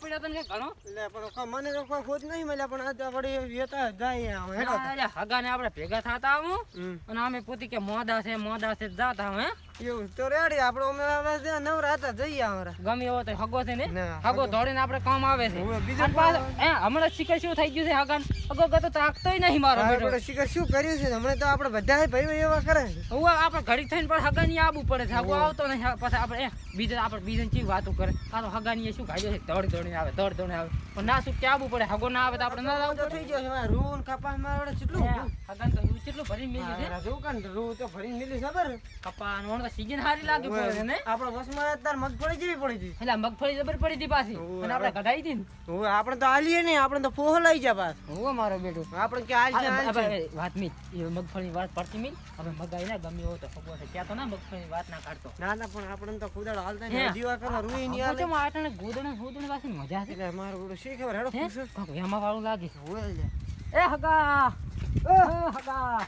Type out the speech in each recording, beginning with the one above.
પડ્યો તને ઘણો? એટલે પણ મને તો કોઈ ખોજ નહીં મળ્યા પણ આ વળી વેતા જાય આમ હેડો. તો. અરે હગાને આપણે ભેગા થતા આવું અને અમે પોતી કે મોદા છે મોદા છે જાતા હે એવું તો રેડી આપણે અમે હવે ત્યાં નવરા જઈએ અમારા. ગમે એવો તો હગો છે ને? હગો. દોડીને આપણે કામ આવે છે. બીજું હમણાં શીખે શું થઈ ગયું છે હગાન? હગો ગતો તાકતોય નહીં મારો આપણે શિખર શું કર્યું છે? હમણાં તો આપણે બધા ભાઈ એવા કરે છે. હવે આપણે ઘડી થઈને પણ હગાની આવવું પડે છે. હગો આવતો નહીં પછી આપણે બીજા આપણે બીજાની ચી વાતો કરે. આ તો હગાની શું ગાડ્યો છે? દોડી દોડીને આવે દોડી દોડીને આવે. ના શું આવવું પડે? હગો ના આવે તો આપણે ના આવવું થઈ ગયો. છે રૂ ને કપાસ મારે વડે કેટલું હગન તો રૂ કેટલું ભરી મેલી છે. રૂ કન રૂ તો ભરીને મિલી ખબર? કપાસ નો તો સીઝન હારી લાગે પડે ને? આપણે વસમાં અત્યારે મગફળી જેવી પડી હતી. એટલે મગફળી જબર પડી હતી પાછી. અને આપણે કઢાઈ હતી ને. આપણે તો આલીએ નહીં આપણે તો ફોહો લઈ જા પાસ હું મારો બેટો. આપણે કે આલી વાત મી મગફળી વાત પડતી મી હવે મગાઈ ના ગમ્યો હોય તો ખબર છે. ક્યાં તો ના મગફળી વાત ના કાઢતો. ના ના પણ આપણે તો કુદાળ હાલતા. જીવા કરવા રૂઈ ની આલે તો આટણે ગોદણ ગોદણ પાસે મજા છે. એટલે મારું શી ખબર હેડો? પૂછો કાંઈક વાળું લાગે છે હોય લે એ હગા એ હગા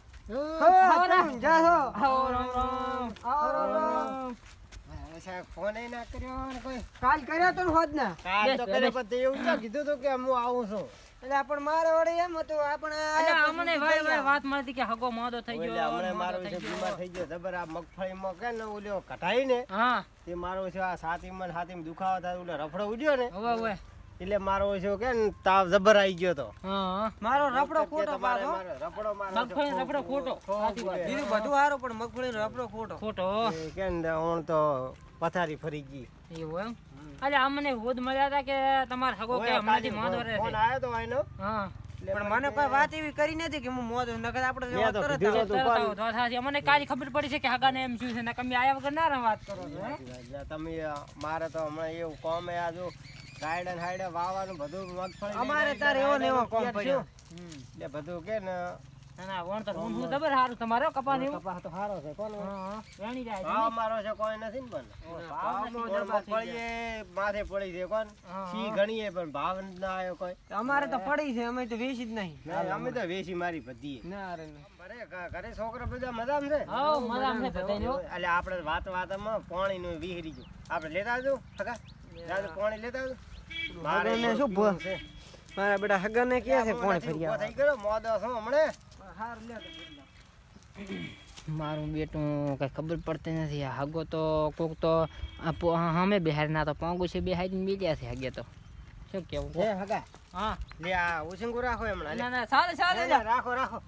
થઈ માં કે ને ઓલ્યો કટાઈ ને તે મારો છે આ સાતીમાં ને હાથીમાં દુખાવો થાય રફડો ઉડ્યો ને એટલે મારો શું કે તાવ જબર આવી ગયો તો. મારો રફડો ખોટો પાછો. મારો રફડો મારો મગફળી રફડો ખોટો. બીજું બધું સારું પણ મગફળી રફડો ખોટો. ખોટો. કે ને હું તો પથારી ફરી ગઈ. એવું એમ? અરે અમને હોદ મળ્યા હતા કે તમાર હગો કે હમણાંથી કાલે રહે ફોન આવ્યો તો આયનો. હા. પણ મને કોઈ વાત એવી કરી નથી કે હું મોઢું નકર આપણે તરત તો સાચી. અમને કાલી ખબર પડી છે કે હગાને એમ શું છે ને તમે આયા વગર ના વાત કરો છો. તમે મારે તો હમણાં એવું કોમ આ જો ગાયડે ને હાયડે વાવવાનું બધું મગફળી અમારે તાર એવો ને એવો કોમ પડ્યો. એટલે બધું કે ને ના ના હું હું જબર હારું તમારો કપાસ એવું? કપાસ તો સારો છે. કોણ હા, હા. વેણી જાય ભાવ મારો છે કોઈ નથી ને પણ. ભાવ મગફળી માથે પડી છે કોણ? સી પણ ભાવ ના આવ્યો કોઈ. અમારે તો પડી છે અમે તો વેચી જ નહીં. અમે તો વેચી મારી બધી ના રે ઘરે છોકરા બધા મજામાં છે. મજામાં એટલે આપણે વાત વાતમાં પાણી નું વિહરી ગયું. આપણે લેતા આવજો હગા પાણી લેતા આવજો. મારે શું ભ- મારા બેટા હગન ને કે છે કોણ નથી થઈ ગયો મોદો છું હમણે? મારું બેટું કઈ ખબર પડતી નથી હાગો હગો તો કોક તો અમે પો- બેહાર ના તો પોંગુ છે બેહારી ને બીજા છે હગે તો. શું કેવું? હે હગા. હા. લે આ ઉછંગુ રાખો હમણાં ના ના સાલે ચાલે લે, લે, રાખો રાખો.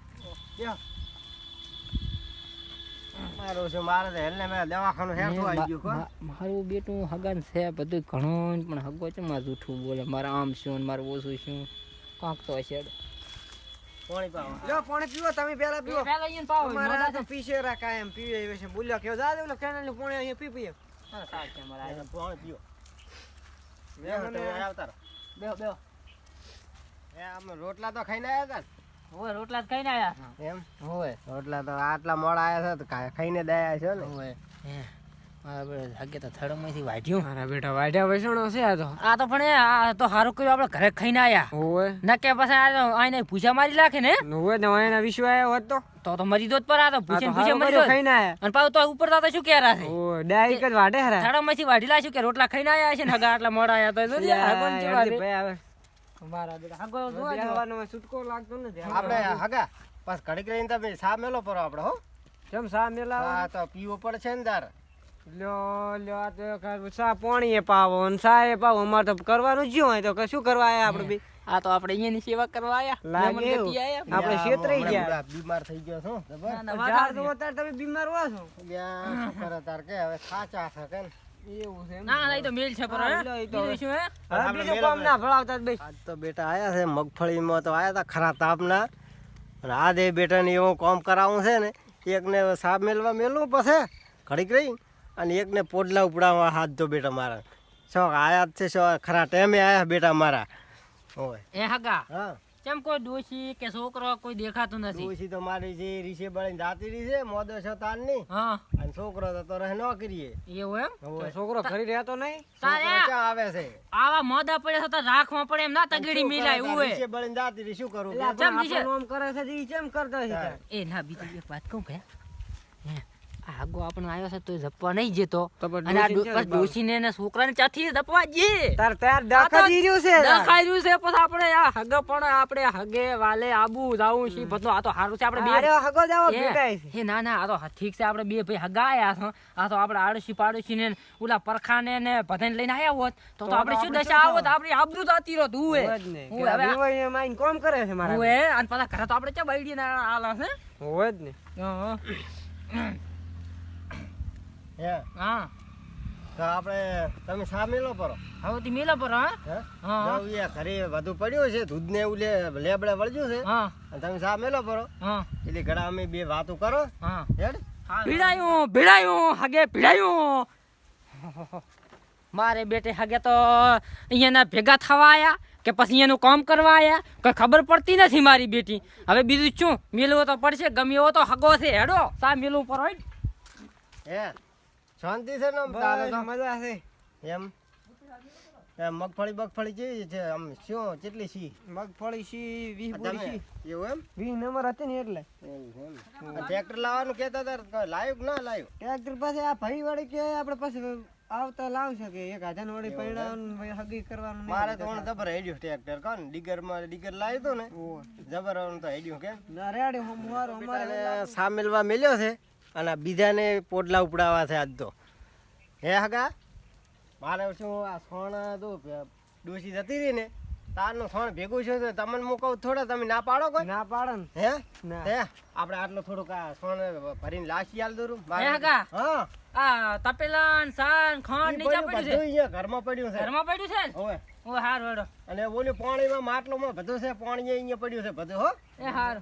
મારું છે મારે તો હેલને મેં દવાખાનું હેઠું આવી ગયું કોણ મારું બેટું હગન છે બધું ઘણું પણ હગો છે મારું જૂઠું બોલે મારા આમ શું ને મારું ઓછું શું? કાંક તો હશે પાણી પાવા. લ્યો પાણી પીવો તમે પીવો. પાવો અમારે તો પીશે રા કાયમ પીવે એવે છે. બોલ્યો કેવો જા દે ઓલો કેનાલનું પાણી અહીંયા પી પીએ. હા, સારું છે અમારા એને પાણી પીઓ. મેં આવતા રહો. બેહો બેહો. એ અમે રોટલા તો ખાઈને આવ્યા હોય રોટલા ખાઈને આયા? એમ? હોય. રોટલા તો આટલા મોડા આવ્યા છે તો ખાઈને દયા છે ને? હોય. મારા બેટા હગે તો થડમાંથી વાઢ્યું. મારા બેટા વાઢ્યા વસણો છે આ તો. આ તો પણ આ તો સારું કર્યું આપણે ઘરે ખાઈને આયા. ઓવે ના કે પછી આ તો આઈને પૂછા મારી લાખે ને? ઓવે ને એના વિશ્વ આવ્યો હોત તો. તો તો મરી દોત પર આ તો પૂછે પૂછે મરી દોત. ખાઈને આયા. અને પાછું તો ઉપર તો શું કહેરા છે? ઓ ડાયરેક્ટ વાઢે હરા. થાળામાંથી વાઢી લાશું કે રોટલા ખાઈને આયા છે ને? હગા આટલા મોડા આયા તો. ભાઈ આવે. મારા બેટા હગો જોવા બેહવાનો છૂટકો લાગતો નથી આપણે હગા બસ ઘડીક રહીને તમે સા મેલો પરો આપણે હો. કેમ સા મેલા? હા તો પીવો પડશે ને તાર. લ્યો લ્યો આ તો સા પાણી એ પાવો ને સા એ પાવો. અમારે તો કરવાનું જ હોય તો શું કરવા આયા આપણે બી? આ તો આપણે અહીંયાની સેવા કરવા આયા. લાગે. આપણે ગયા. બીમાર થઈ ગયો છું જબર ના, સાચી. તમે બીમાર હો છો. તાર કે? હવે ખાચા છે કે ને? એવું છે એમ? ના ના, ઈ તો મેલ છે પર હા, હે? લો, ઈ તો બીજું શું હે? હવે આપણે બીજું મેલો કામ ના ભળાવતા જ ભાઈ આજ તો બેટા આયા છે મગફળીમાં તો આયા હતા ખરા તાપના. અને આ દે બેટાને એવું કામ કરાવવું છે ને એકને સાપ મેલવા મેલવું પછી ઘડીક રહી અને એકને પોડલા ઉપડાવવા હાથ તો બેટા મારા. શોખ આયા જ છે શોખ ખરા ટાઈમે આયા બેટા મારા. હોય એ હગા? હા. કેમ કોઈ ડોશી કે છોકરો કોઈ દેખાતો નથી? ડોશી તો મારી જે રીસે બળીને જાતી છે મોદો છે તારની હા. અને છોકરો તો તો રહે ન કરીએ. એવું એમ? છોકરો ઘરે રહેતો નહીં? તારે છોકરો ક્યાં આવે છે? આવા મોદા પડે તો રાખવા પડે એમ ના તગડી મિલાય ઉવે. રીસે બળીને જાતી રહી શું કરું? કેમ. આપણું આમ કરે છે ઈ કેમ કરતો છે એ ના બીજી એક વાત કહું કે હે આપણે આવ્યો છે તો જપવા નહીં જતો. અને આ ડોશીને ડો- ક્યાં ને છોકરાને ચાથી જપવા જઈએ. તાર તાર તો રહ્યું છે. દખાઈ રહ્યું છે પછી આપણે આ હગે પણ આપણે હગે વાલે આબુ જાવું છે બધું આ તો સારું છે આપણે બે અરે હગો જાવ ભેટાય છે. ના ના આ તો ઠીક છે આપણે બે ભાઈ હગાયા છો. આ તો આપણે આડોશી પાડોશી ને ઓલા પરખાને ને બધાને લઈને આયા હોત તો તો આપણે શું દશા આવત? આપણી આબરૂ જાતી રોત હુએ જ કે હવે માઈન કોમ કરે છે મારા હુએ અને પાછા ઘરે તો આપણે ચા બૈડી ના આલા છે. હોય જ ને હા. હે? હા. તો આપણે તમે મેલો પરો. હવે તી મેલા પર હા? હા. જાવ ઘરે બધું પડ્યું છે દૂધ ને એવું લે લેબડે વળગ્યું છે. હા. અને તમે સા મેલો પરો. હા. એટલે ઘડા અમે બે વાતો કરો. હા. હેડ. ભીડાયું ભીડાયું હગે ભીડાયું. મારે બેટે હગે તો અહીંયાના ભેગા થવા આયા કે પછી અહીંયાનું કામ કરવા આયા? કઈ ખબર પડતી નથી મારી બેટી. હવે બીજું શું? મેલવો તો પડશે ગમે એવો તો હગો છે. હેડો સા મેલવું પર હોય હે શાંતિ છે ને તારે તો? મજા છે. એમ? એમ મગફળી બગફળી કેવી છે આમ શું કેટલી સી? મગફળી સી વીસ બોરી સી. એવું એમ? વીસ નંબર હતી ને એટલે. ટ્રેક્ટર લાવવાનું કહેતા હતા લાવ્યું કે ના લાવ્યું ટ્રેક્ટર પાસે આ ભાઈ વાળી કે આપણે પાસે આવતા લાવશે કે એક હાજર વાળી પૈડાવાનું હગી કરવાનું મારે તો જબર હેડ્યું ટ્રેક્ટર કોણ? ડીગરમાં ડીગર લાવ્યું ને જબર તો હેડ્યું કે ના રેડ્યું અમારે સામેલવા મેલ્યો છે? અને બીજાને પોટલા ઉપડાવવા છે આજ તો. હે હગા? મારે શું આ સોણ હતું ડોસી જતી રહી ને તારનું સોણ ભેગું છે તમને હું કહું થોડા તમે ના પાડો કોઈ? ના પાડે ને. હે? ના. હે? આપણે આટલો થોડુંક આ સોણ ભરીને લાશી આલ દોરું હે હગા? હા. આ તપેલા સાન ખાંડ નીચે પડ્યું છે. અહીંયા ઘરમાં પડ્યું છે. ઘરમાં પડ્યું છે ઓય ઓ હાર. વડો અને ઓલું પાણીમાં માટલોમાં બધું છે પાણી અહીંયા પડ્યું છે બધું હો? એ હાર.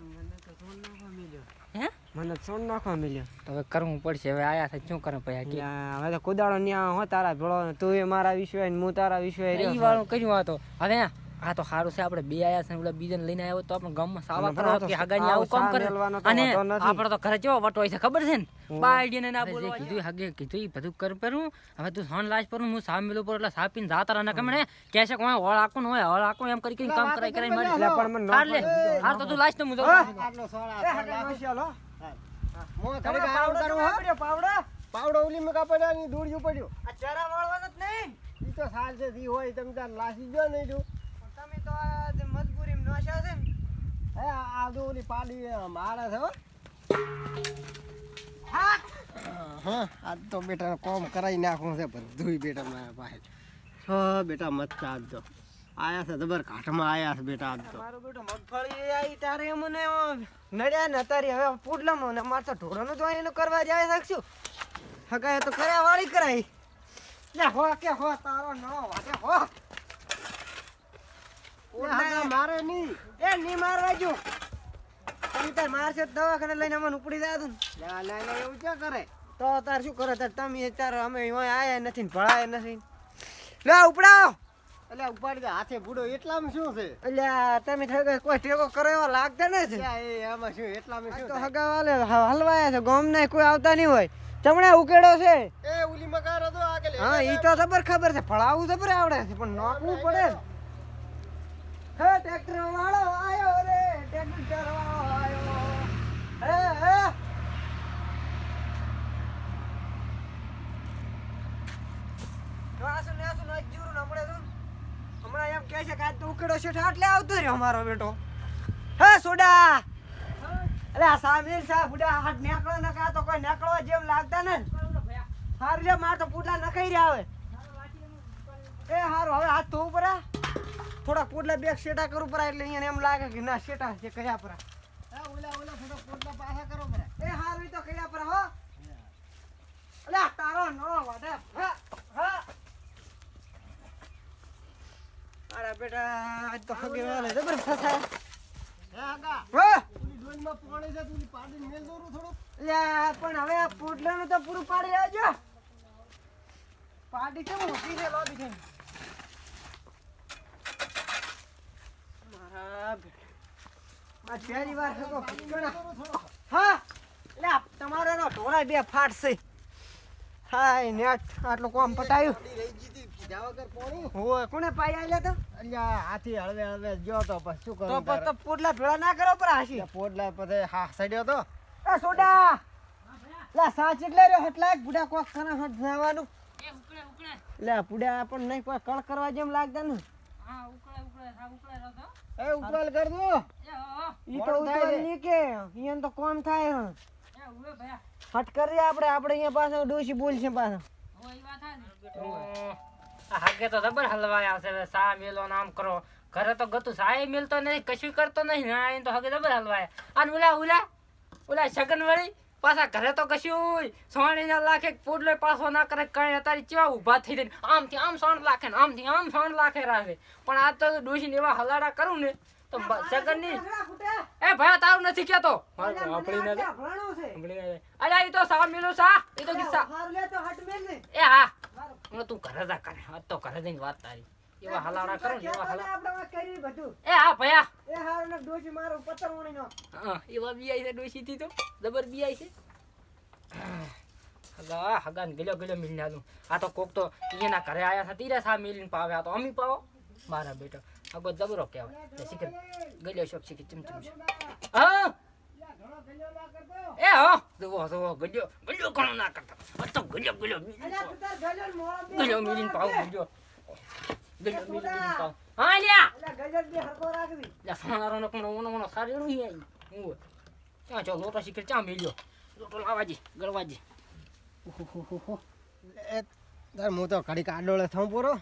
મને સોન નાખવા મળ્યો. હવે કરવું પડશે. હવે આયા થાય શું કરે પછી હવે તો કુદાળો ન્યા હો તારા ભેળો. તું એ મારા વિશ્વાય ને હું તારા વિશ્વાય એ વાળું કર્યું આ તો. હવે આ તો સારું છે. આપણે બે આયા છે ઓલા બીજાને લઈને આવ્યો તો આપણે ગામમાં સાવા કરો કે હગાની આવું આવું કામ કરે. અને વાંધો તો ઘરે કેવો વટો હોય છે ખબર છે ને. બાયડીને ના બોલવા કીધું હગે કીધું એ બધું કર પરું હવે તું સોન લાજ પરું હું સામ મેલું પર એટલે સાપીને જાતા રહે. કમણે કહે છે કે ઓય હોળ આકું ને હોય હોળ આકું એમ કરી કરીને કામ કરાય કરાય મારી. એટલે પણ મને હાર લે. હાર તો તું લાજ તો મુજો. આટલો સોણ મોં તમે થોડીક આરામ પાવડો કરો, તો પાવડો? પાવડો ઉલી માં કાપડ્યા ની દોડ્યું પડ્યું આ ચારા વાળવાનો જ નહીં. ઈ તો સાલ છે ઈ હોય તમે તાર લાસી જો નહીં જો તમે તો આ મજબૂરી મજબૂરીમાં છે ને. હે આ ઓલી પાડી મારે છે હો હા. હા આજ તો બેટા કોમ કરાવી નાખવું છે બધું બેટા મારા પાસે છ બેટા મત તો આયા છે જબર કાઠમાં આયા છે બેટા આજ તો. મારો બેટો મગફળી આવી તારે મને નડ્યા ને તારી હવે પુડલામાં ને મારે તો ઢોરોનું તો એનું કરવા જાય શકશું હગાય તો કર્યા વાળી કરાય લે હો કે હો તારો નો વાગે હો. મારે નહીં એ ની મારવા જો તમે તાર મારશે દવાખાને લઈને અમને ઉપડી જાય તું એવું ક્યાં કરે? તો તાર શું કરે? તાર તમે તાર અમે આયા નથી ભળાયા નથી લે ઉપડાવો. એટલે ઉપાડી દે હાથે બુડો એટલામાં શું છે? એટલે તમે કોઈ ટેકો કરો એવા લાગતો નથી આમાં શું એટલામાં શું તો? હગાવાલે હલવાયા છે ગોમ ને કોઈ આવતા નહીં હોય. તમને ઉકેડો છે. એ ઉલી મકાર હતો આગળ હા ઈ તો ખબર ખબર છે ફળાવું ખબર આવડે છે પણ પડે હે ટ્રેક્ટર વાળો આયો રે ટ્રેક્ટર વાળો આયો. હે હે. વાસુ ને આસુ નાખ નમળે ને હમણાં એમ કહે છે કે આજ તો ઉકેડો છે એટલે આવતો રહ્યો અમારો બેટો. હે સોડા! અરે આ સામીર સાહેબ બુડા હાથ નેકળો નકા તો કોઈ નેકળો જેમ લાગતા ને સારું લે માર તો પુડલા નખાઈ રહ્યા હવે. એ હારું હવે હાથ ધોવું પરા થોડા પુડલા બે શેટા કરું પરા એટલે અહીંયા એમ લાગે કે ના શેટા છે કયા પરા. ઓલા ઓલા થોડા પોટલા પાછા કરો બરા એ હારું તો કયા પરા હો. અલ્યા તારો નો વાડે હા અરે બેટા આજ તો હગે વાલે જબર ફસાય હે હાગા હા. ઓલી ડોલમાં પાણી છે તો ઓલી મેલ દોરું થોડુંક અલ્યા પણ હવે આ પુડલાનું તો પૂરું પાડી આવજો. પાડી કેમ ઊભી છે લોબી છે? મારા બેટા. આજ પહેલી વાર હગો ફટકણા. હા લે તમારો એનો ઢોળાય બે ફાટશે. હાય નેટ આટલું કોમ પટાયું હોય કોને પાઈ આલ્યા તો? અલ્યા હાથી હળવે હળવે ગયો તો પછી શું તો કરું પછી તો તારે? ભેળા ના કરો પર હાશી પોટલા પોડલા પછી હા સડ્યો તો એ સોડા! લે સાચ એટલે રે હટલા બુડા કોક કરા હટ જવાનું. એ ઉકળે ઉકળે. લે બુડા આપણ નહીં કોઈ કળ કરવા જેમ લાગતા ને. હા ઉકળે ઉકળે હા ઉકળે રહો તો. એ ઉપાલ કર દો ઈ તો કે ઈયન તો કોમ થાય હે. એ ઉવે ભયા. હટ કરી આપણે આપણે અહીંયા પાછો ડોશી બોલશે પાછો હો ઈ વાત હા આ હાગે તો જબર હલવાયા છે સા મેલો નામ કરો. ઘરે તો ગતું સાય મેલતો નહીં કશું કરતો નહીં. ના તો હગે જબર હલવાયા અને ઉલા ઉલા ઉલા સગન વળી પાછા ઘરે તો કશું સોણી ના લાખે પૂડલો પાછો ના કરે કઈ અત્યારે કેવા ઊભા થઈ જઈને. આમથી આમ સોણ લાખે ને આમથી આમ સોણ લાખે રાખે. પણ આ તો ડોશી એવા હલાડા કરું ને તો સગનની એ ભાઈ તારું નથી કેતો આપણી એ અલ્યા ઈ તો સા મેલું સા. એ તો કિસ્સા એ હા. હું તું ઘરે જા કરે આ તો ઘરે જઈને વાત તારી. એવા હલાડા કરો ને એવા હલા એ હા ભયા. હા એવા બીઆઈ છે ડોશી થી તો. જબર બીઆઈ છે. હગા હગાન ને ગલ્યો ગલ્યો મિલ નાલું આ તો કોક તો એના ઘરે આયા હતા તીરા સા મિલીને પાવે. આ તો અમી પાવો. મારા બેટો. હગો જબરો કહેવાય. તે શીખર ગલ્યો શોખ શીખી ચમચમ હા! એ હા જુઓ જુઓ ગલ્યો ગલ્યો ઘણો ના કરતા? તો ગલ્યો ગલ્યો ગલ્યો મિલીને પાવ ગલ્યો ગલ્યો મિલીને પાવ હા લ્યા. લે સારો નો પણ ઓનો ઓનો સારી નું હી આઈ. હું ક્યાં જો લોટો શીખર ચા મેલ્યો? લોટો લાવાજી ગળવાજી એ તાર હું તો ઘડીક આડોળે થઉં પૂરો.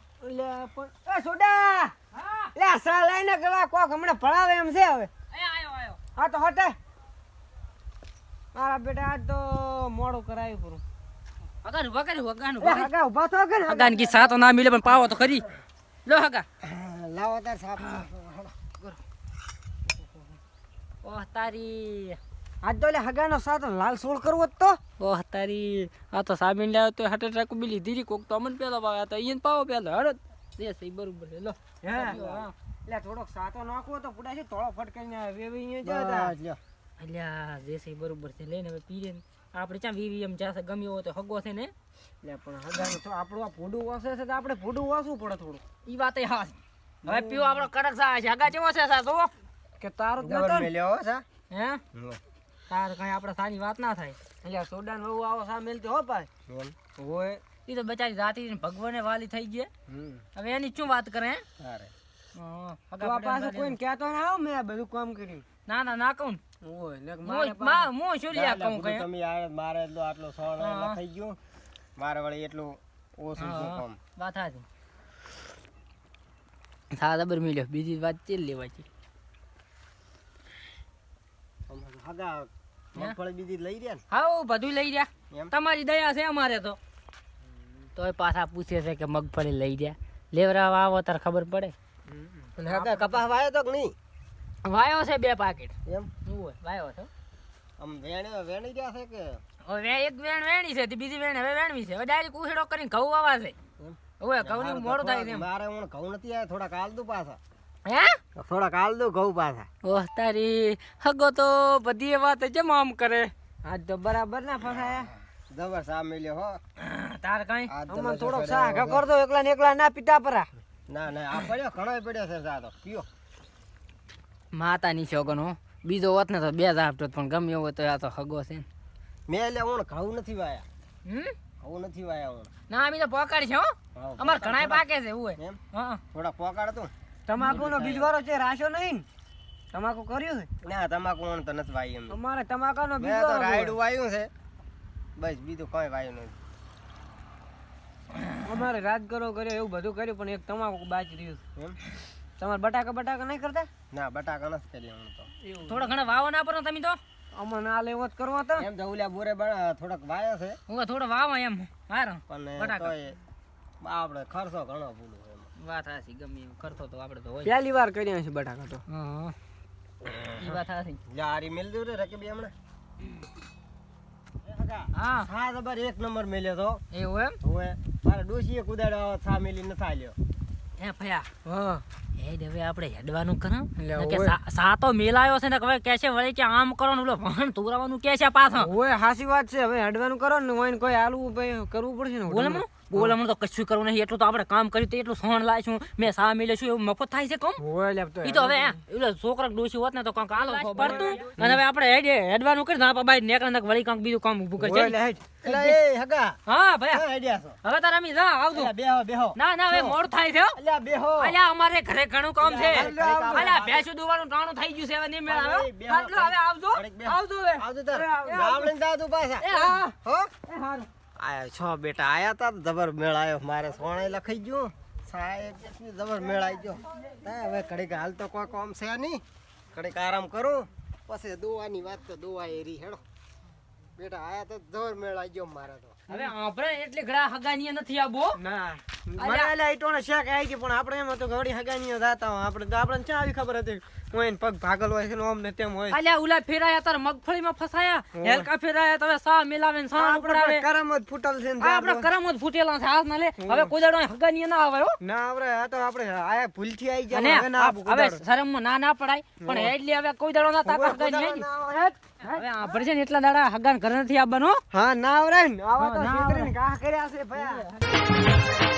સોડા. હા. લે સા લઈને ગળા કોક હમણાં પડાવે એમ છે હવે. એ આયો આયો. હા તો હટે. મારા બેટા આજ તો મોડું કરાયું પૂરું. હગાનું વગાડ્યું હગાનું એ હગા ઊભા તો કે ને હગાન કી સાતો ના મિલે પણ પાવો તો ખરી. લો હગા. લાવો તાર સાપ. ઓહ તારી. આજ તો લે હગાનો સાતો લાલ સોળ કરવો તો. ઓહ તારી. આ તો સાબીન લાવ્યો તો હાટે ટ્રક બિલી ધીરી કોક તો અમન પેલો પાવે આ તો ઈયન પાવો પેલો હળદ દે સહી બરોબર લો. હા લે થોડોક સાતો નાખવો તો પુડા છે તોળો ફટકાઈને વેવી અહીંયા જતા લ્યો. અલ્યા જે છે બરોબર છે. લઈને હવે પીએ ને. આપણે ચા વીવીએમ જાશે ગમ્યો હોય તો હગો છે ને. એટલે પણ હગાનો તો આપણું આ ભૂડું વાસે છે તો આપણે ભૂડું વાસવું પડે થોડું. ઈ વાત હા હવે પીવો આપણો કડક સા છે. હગા કેવો છે સા જોવો કે તારો જ નતો મેલ્યો હો સા. હે? તાર કઈ આપણે સાની વાત ના થાય. એટલે સોડા વહુ આવો સા મેલતી હો ભાઈ? હોય. ઈ તો બચારી જાતી ભગવાને વાલી થઈ ગઈ હવે એની શું વાત કરે હે? સારે. હા, તો હગા પાછું કોઈને કહેતો ના આવ મેં બધું કામ કર્યું. ના ના ના કહું ને હું શું લ્યા કઈ. તમે આયા મારે એટલો આટલો સોળ હા. થઈ ગયું. મારે વળી એટલું ઓછું હા, કામ વાત હા બીજી વાત ચેલ લેવાય મગફળી બીજી લઈ રહ્યા હા બધું લઈ રહ્યા. તમારી દયા છે અમારે તો. તોય પાછા પૂછે છે કે મગફળી લઈ રહ્યા. લેવરાવા આવો તાર ખબર પડે. અને કપાસ વાયો તો કે નહીં? વાયો છે બે પાકેટ. એમ? હોય? વાયો છે? આમ વેણે વેણી ગયા છે કે? હવે એક વેણ વેણી છે બીજી વેણ હવે વેણવી છે. હવે ડાયરેક્ટ ઉછેડો કરીને ઘઉં આવા છે? હવે ઘઉંની મોડું થાય છે મારે હું ઘઉં નથી આવ્યા થોડા કાલ દુ પાછા. હે? થોડા કાલ દઉં ઘઉં પાછા. ઓહ તારી હગો તો બધી વાત જેમ આમ કરે. આજ તો બરાબર ના ફસાયા. જબર સા મેલ્યો હો. તાર કઈ? અમને નશો થોડોક કર્યો દો એકલા ને એકલા ના પીતા પરા. ના ના આ પડ્યો ઘણો પડ્યો છે સા તો પીઓ માતાની શોગન બીજો હોત ને તો બે જ આપતો પણ ગમે એવો તો આ તો હગો છે. મેં એટલે હું ઘઉં નથી વાયા. હમ? ઘઉં નથી વાયા હું ના અમે તો પોકાડ છે હો. અમાર ઘણાય પાકે છે એવું એમ? હા થોડા પોકાડ તો તમાકુ નો બીજ વાળો છે રાશો નહીં? તમાકુ કર્યું છે? ના તમાકુ હું તો નથી વાય એમ. અમારે તમાકુ નો બીજ મેં તો રાયડું વાયું છે. બસ બીજું કઈ વાયું નથી. અમારે રાજગરો કર્યો એવું બધું કર્યું પણ એક તમાકુ બાકી રહ્યું છે. એમ? તમારે બટાકા બટાકા નહીં કરતા? ના બટાકા નથી કરી હું તો. થોડા ઘણા વાવો ના પડો તમે તો. અમને ના લેવો જ કરવો તો એમ જવલ્યા બોરે થોડાક વાયા છે. હું થોડો વાવો એમ. હાર. પણ બટાકા. તોય આપણે ખર્ચો ઘણો ભૂલું વાત હાસી ગમે એમ. કરતો તો આપણે તો હોય. પહેલી વાર કર્યા છે બટાકા તો. હા ઈ વાત હાસી આરી મેલ દઉં રે રકીબી હમણે. હા. હા જબર એક નંબર મેલ્યો તો. એવું એમ? હોય મારા ડોશીએ કુદાડો સા મેલી ન થાલ્યો હે ભયા? હા. હેડ હવે આપણે હેડવાનું કરો. કે સાતો મેલાયો છે ને હવે કે છે વળી કે આમ કરો ને ઓલો ભણ તુરાવાનું કે છે પાછો. ઓય હાસી વાત છે. હવે હડવાનું કરો ને કોઈ હાલવું કરવું પડશે ને હોટલમાં. બોલે મને તો કશું કરવું નહીં એટલું તો આપણે કામ કર્યું તો એટલું સોણ છું. મેં સા મિલે છું એવું મફત થાય છે કમ? લે તો હવે એટલે છોકરા ડોસી હોત ને તો કાંક આલો પડતું. અને હવે આપણે હેડે હેડવાનું કરી આપણે બાઈ નેકળે ને વળી કાંક બીજું કામ ઊભું કરી એ હા ભાઈ હવે તારે અમી જા આવજો. બેહો બેહો. ના ના હવે મોડું થાય છે હો. અલ્યા બેહો. અલ્યા અમારે ઘરે ઘણું કામ છે. અલ્યા. ભેંસું દુવાનું ટાણું થઈ ગયું છે હવે નહીં મેળ આવે હવે આવજો. આવજો હવે. આવજો તાર. નામ લઈને જાવ તું પાછા. એ હા. હો? એ હારું. આયા છો બેટા આયા તા જબર મેળ આવ્યો મારે સોણે લખાઈ ગયું. સાહેબ જબર મેળાઈ ગયો. હવે ઘડીક હાલ તો કોઈ કોમ છે નહીં. ઘડીક આરામ કરું. પછી દોવાની વાત તો દોવા એરી હેડો. બેટા આયા તો જબર મેળ આવી ગયો મારે તો. હવે આપણે એટલે ઘડા હગાની નથી આબો. ના. મને એટલે ઈટોને શેક આવી ગઈ પણ આપણે એમ હતું ઘડી હગાની જાતા આપણે તો આપણને ચા આવી ખબર હતી. હું એને પગ ભાગલ હોય છે ને ને તેમ હોય. અલ્યા ઉલા ફેરાયા તાર મગફળીમાં ફસાયા. હેલકા ફેરાયા તમે સા મિલાવે ને સા ઉપડાવે ફૂટલ છે ફૂટેલા હાથ ના લે. હવે કોઈ દાડો હગાનીએ ના આવે હો. ના આપણે આ તો આપણે આયા ભૂલથી આવી ગયા હવે ના હવે કુદાડો. શરમમાં ના ના પડાય. પણ એટલી હવે કોઈ દાડો ના તાકા હગાની કુદાડો ના. હવે આપણે છે ને એટલા દાડા હગાન ઘર નથી આવવાનો હા. ના આવડે ને. આવા તો હા, ના છેતરીને ઘા કર્યા છે ભયા.